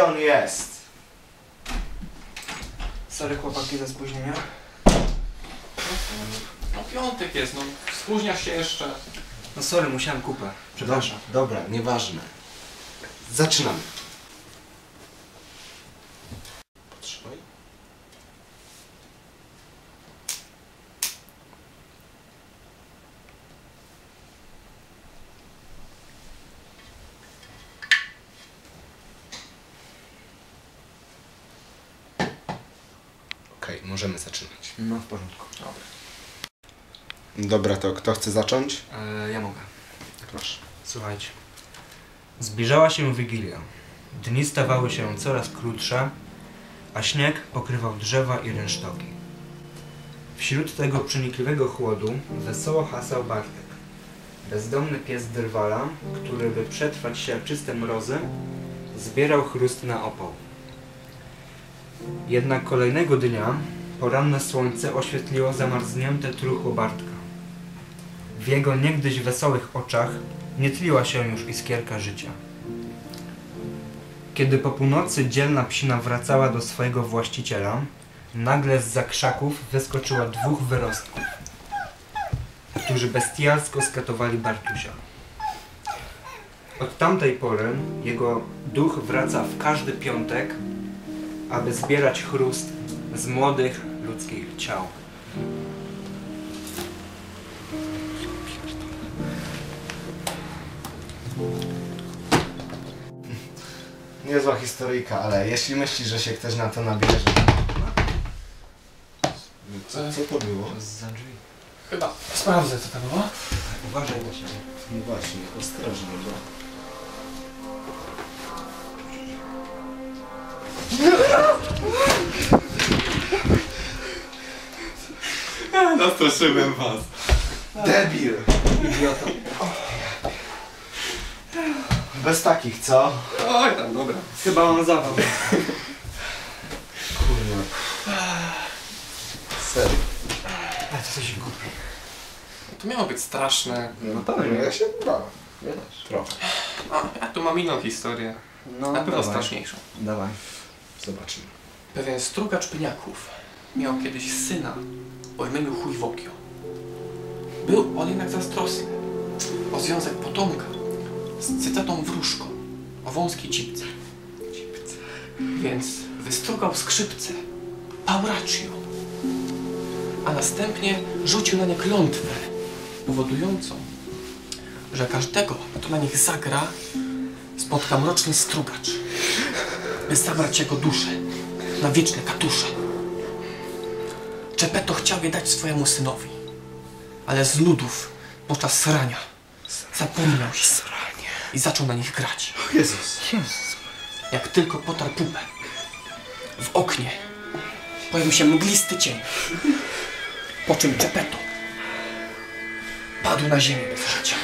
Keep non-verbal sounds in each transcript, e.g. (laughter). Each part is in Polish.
Gdzie on jest? Sorry chłopaki za spóźnienia. No piątek jest, no spóźniasz się jeszcze. No sorry, musiałem kupę. Przepraszam. Dobra, nieważne. Zaczynamy. Możemy zaczynać. No w porządku. Dobra, to kto chce zacząć? E, ja mogę. Proszę. Słuchajcie. Zbliżała się Wigilia. Dni stawały się coraz krótsze, a śnieg pokrywał drzewa i rynsztoki. Wśród tego przenikliwego chłodu wesoło hasał Bartek. Bezdomny pies Drwala, który by przetrwać sierczyste mrozy, zbierał chrust na opał. Jednak kolejnego dnia poranne słońce oświetliło zamarznięte truchło Bartka. W jego niegdyś wesołych oczach nie tliła się już iskierka życia. Kiedy po północy dzielna psina wracała do swojego właściciela, nagle z za krzaków wyskoczyło dwóch wyrostków, którzy bestialsko skatowali Bartusia. Od tamtej pory jego duch wraca w każdy piątek, aby zbierać chrust z młodych ludzkich ciał. Niezła historyjka, ale jeśli myślisz, że się ktoś na to nabierze... Co, co to było? Za drzwi. Chyba sprawdzę co to było. Uważaj na siebie. No właśnie, ostrożnie, bo... Nastraszyłem was. Debil! Idiota. Bez takich, co? Oj tam, dobra. Chyba on zawał. Kurwa. Serio. Ale to coś głupi. To miało być straszne. No to ja się bałem. Ja też. Trochę. No, ja tu mam inną historię. No, Na pewno dawaj. straszniejszą. Dawaj. Zobaczymy. Pewien strugacz pniaków miał kiedyś syna o imieniu Chujwokio. Był on jednak zazdrosny o związek potomka z cytatą wróżką o wąskiej cipce. Więc wystrugał skrzypce Pauraccio, a następnie rzucił na nie klątwę powodującą, że każdego, kto na nich zagra, spotka mroczny strugacz, by zabrać jego duszę na wieczne katusze. Czepeto chciał je dać swojemu synowi, ale z nudów podczas srania zapomniał się i zaczął na nich grać. O Jezus. Jak tylko potarł pupę, w oknie pojawił się mglisty cień, po czym Czepeto padł na ziemię bez życia.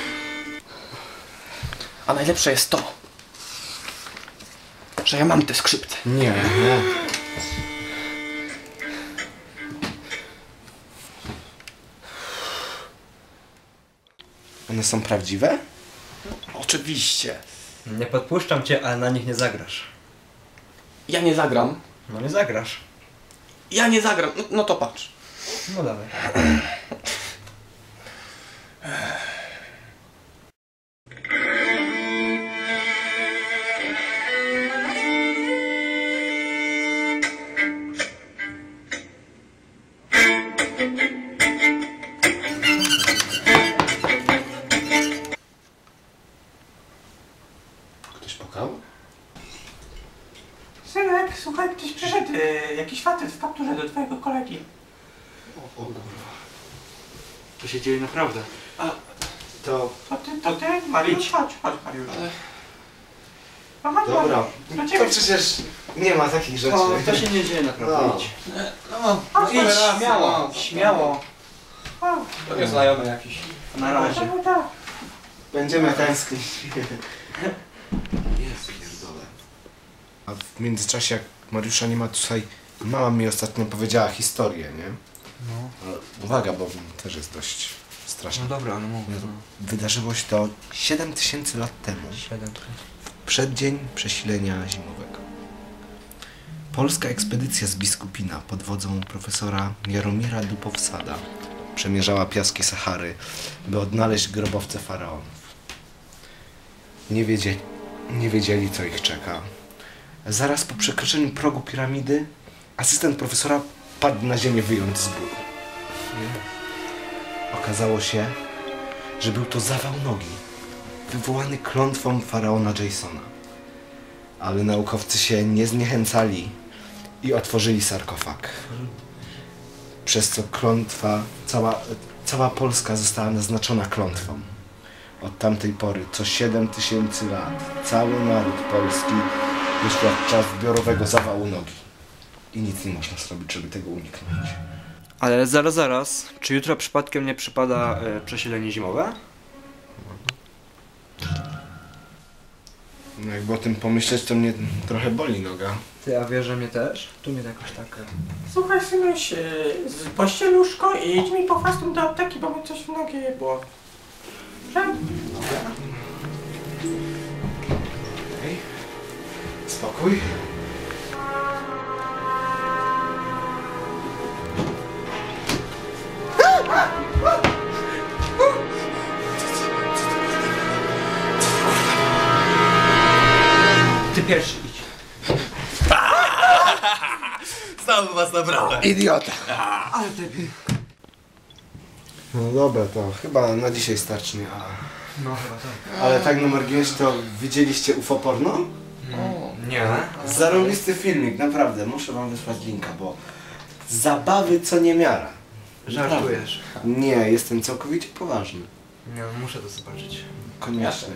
A najlepsze jest to, że ja mam te skrzypce. Nie, nie. One są prawdziwe? Oczywiście. Nie podpuszczam cię, ale na nich nie zagrasz. Ja nie zagram. No nie zagrasz. Ja nie zagram. No, no to patrz. No dawaj. Słuchaj, ktoś przyszedł, y, jakiś facet w kapturze do twojego kolegi. O, o kurwa. To się dzieje naprawdę. To... To ty, to ty, Mariusz, chodź, chodź Mariusz. Ale No chodź, Dobra. Mariusz, do To ciebie. przecież nie ma takich rzeczy. To, to się nie dzieje naprawdę. No. Idź. no, Chodź, idź, Mariusz. śmiało, śmiało. O, to nie znajomy jakiś. Na razie. tak, tak. Będziemy tęsknić. A w międzyczasie, jak Mariusza nie ma tutaj, mama mi ostatnio powiedziała historię, nie? No. Ale uwaga, bo też jest dość straszna. No dobra, ale mów. Jezu. Wydarzyło się to 7 tysięcy lat temu, Siedem. w przeddzień przesilenia zimowego. Polska ekspedycja z Biskupina pod wodzą profesora Jaromira Dupowsada przemierzała piaski Sahary, by odnaleźć grobowce faraonów. Nie wiedzieli, nie wiedzieli, co ich czeka. Zaraz po przekroczeniu progu piramidy asystent profesora padł na ziemię wyjąć z bólu. Okazało się, że był to zawał nogi, wywołany klątwą faraona Jasona. Ale naukowcy się nie zniechęcali i otworzyli sarkofag. Przez co klątwa, cała, cała Polska została naznaczona klątwą. Od tamtej pory, co 7 tysięcy lat, cały naród polski doświadcza zbiorowego zawału nogi. I nic nie można zrobić, żeby tego uniknąć. Ale zaraz, zaraz. Czy jutro przypadkiem nie przypada e, przesilenie zimowe? No jakby o tym pomyśleć, to mnie trochę boli noga. Ty, a wiesz, że mnie też? Tu mnie jakoś tak... Słuchaj, synuś, e, z pościeluszko i idź mi po prostu do apteki, bo mi coś w nogi jebło. Że? Spokój. Ty pierwszy idź. (laughs) Znowu was nabrałem. Idiota! Ale ty... No dobra, to chyba na dzisiaj starczy mi. A... No chyba tak. Ale tak na marginesie to widzieliście UFO porno? Nie. Zarobisty filmik, naprawdę. Muszę wam wysłać linka, bo zabawy co niemiara. Żartujesz. Nie, jestem całkowicie poważny. Nie, muszę to zobaczyć. Koniecznie.